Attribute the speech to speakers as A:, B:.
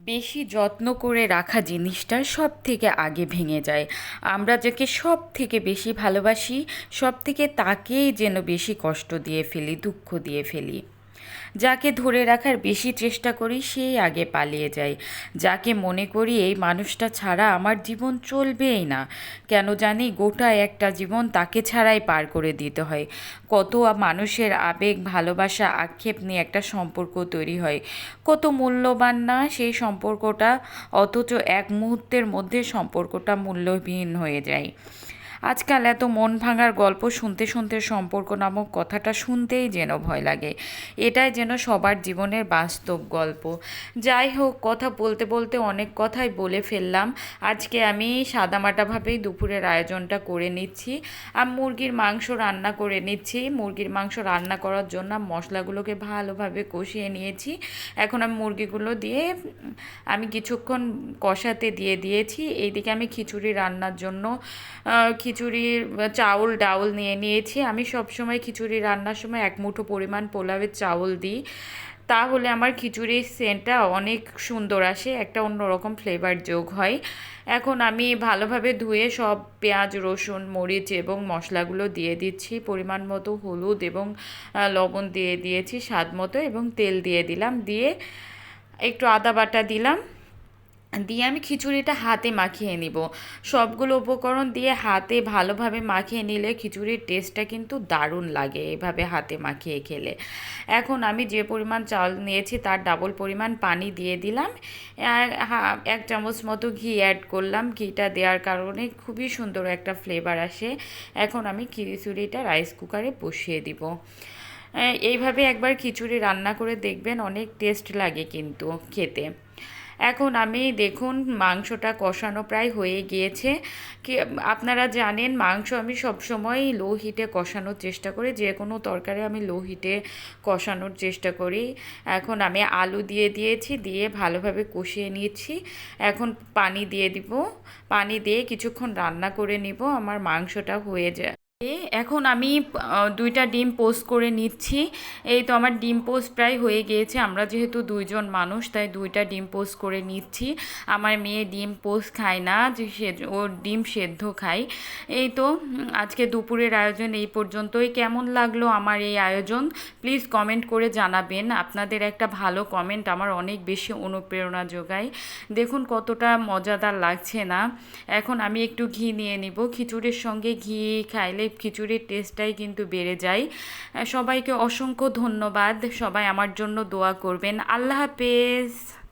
A: বেশি যত্ন করে রাখা জিনিসটা সব থেকে আগে ভেঙে যায়। আমরা যাকে সব থেকে বেশি ভালোবাসি সব থেকে তাকেই যেন বেশি কষ্ট দিয়ে ফেলি, দুঃখ দিয়ে ফেলি। যাকে ধরে রাখার বেশি চেষ্টা করি সেই আগে পালিয়ে যায়। যাকে মনে করি, এই মানুষটা ছাড়া আমার জীবন চলবেই না। কেন জানি গোটা একটা জীবন তাকে ছাড়াই পার করে দিতে হয়। কত মানুষের আবেগ, ভালোবাসা, আক্ষেপ নিয়ে একটা সম্পর্ক তৈরি হয়। কত মূল্যবান না সেই সম্পর্কটা, অথচ এক মুহূর্তের মধ্যে সম্পর্কটা মূল্যহীন হয়ে যায়। আজকাল এত মন ভাঙার গল্প শুনতে শুনতে সম্পর্ক নামক কথাটা শুনতেই যেন ভয় লাগে। এটাই যেন সবার জীবনের বাস্তব গল্প। যাই হোক, কথা বলতে বলতে অনেক কথাই বলে ফেললাম। আজকে আমি সাদামাটাভাবেই দুপুরের আয়োজনটা করে নিচ্ছি। আর মুরগির মাংস রান্না করে নিচ্ছি। মুরগির মাংস রান্না করার জন্য মশলাগুলোকে ভালোভাবে কষিয়ে নিয়েছি। এখন আমি মুরগিগুলো দিয়ে আমি কিছুক্ষণ কষাতে দিয়ে দিয়েছি। এইদিকে আমি খিচুড়ি রান্নার জন্য খিচুড়ির চাউল, ডাউল নিয়ে নিয়েছি। আমি সবসময় খিচুড়ি রান্নার সময় এক মুঠো পরিমাণ পোলাওয়ের চাউল দিই। তাহলে আমার খিচুড়ির সেন্টটা অনেক সুন্দর আসে, একটা অন্যরকম ফ্লেভার যোগ হয়। এখন আমি ভালোভাবে ধুয়ে সব পেঁয়াজ, রসুন, মরিচ এবং মশলাগুলো দিয়ে দিচ্ছি। পরিমাণ মতো হলুদ এবং লবণ দিয়ে দিয়েছি স্বাদ মতো এবং তেল দিয়ে দিলাম। দিয়ে একটু আদা বাটা দিলাম। দিয়ে আমি খিচুড়িটা হাতে মাখিয়ে নিব। সবগুলো উপকরণ দিয়ে হাতে ভালোভাবে মাখিয়ে নিলে খিচুড়ির টেস্টটা কিন্তু দারুণ লাগে এভাবে হাতে মাখিয়ে খেলে। এখন আমি যে পরিমাণ চাল নিয়েছি তার ডাবল পরিমাণ পানি দিয়ে দিলাম। এক চামচ মতো ঘি অ্যাড করলাম। ঘিটা দেওয়ার কারণে খুবই সুন্দর একটা ফ্লেভার আসে। এখন আমি খিচুড়িটা রাইস কুকারে বসিয়ে দিব। এইভাবে একবার খিচুড়ি রান্না করে দেখবেন অনেক টেস্ট লাগে কিন্তু খেতে। এখন আমি দেখুন মাংসটা কষানো প্রায় হয়ে গিয়েছে। কি, আপনারা জানেন মাংস আমি সবসময় লো হিটে কষানোর চেষ্টা করি। যে কোনো তরকারি আমি লো হিটে কষানোর চেষ্টা করি। এখন আমি আলু দিয়ে দিয়েছি, দিয়ে ভালোভাবে কষিয়ে নিয়েছি। এখন পানি দিয়ে দিব। পানি দিয়ে কিছুক্ষণ রান্না করে নিব। আমার মাংসটা হয়ে যায়। এখন আমি দুইটা ডিম পোস্ট করে নিচ্ছি। এই তো আমার ডিম পোস্ট প্রায় হয়ে গিয়েছে। আমরা যেহেতু দুইজন মানুষ, তাই দুইটা ডিম পোস্ট করে নিচ্ছি। আমার মেয়ে ডিম পোস্ট খায় না, যে সে ও ডিম সেদ্ধ খায়। এই তো, আজকে দুপুরের আয়োজন এই পর্যন্তই। কেমন লাগল আমার এই আয়োজন? প্লিজ কমেন্ট করে জানাবেন। আপনাদের একটা ভালো কমেন্ট আমার অনেক বেশি অনুপ্রেরণা যোগায়। দেখুন কতটা মজাদার লাগছে না। এখন আমি একটু ঘি নিয়ে নিব। খিচুড়ির সঙ্গে ঘি খাইলে খিচুড়ির টেস্টটাই কিন্তু বেড়ে যায়। সবাইকে অসংখ্য ধন্যবাদ। সবাই আমার জন্য দোয়া করবেন। আল্লাহ হাফেজ।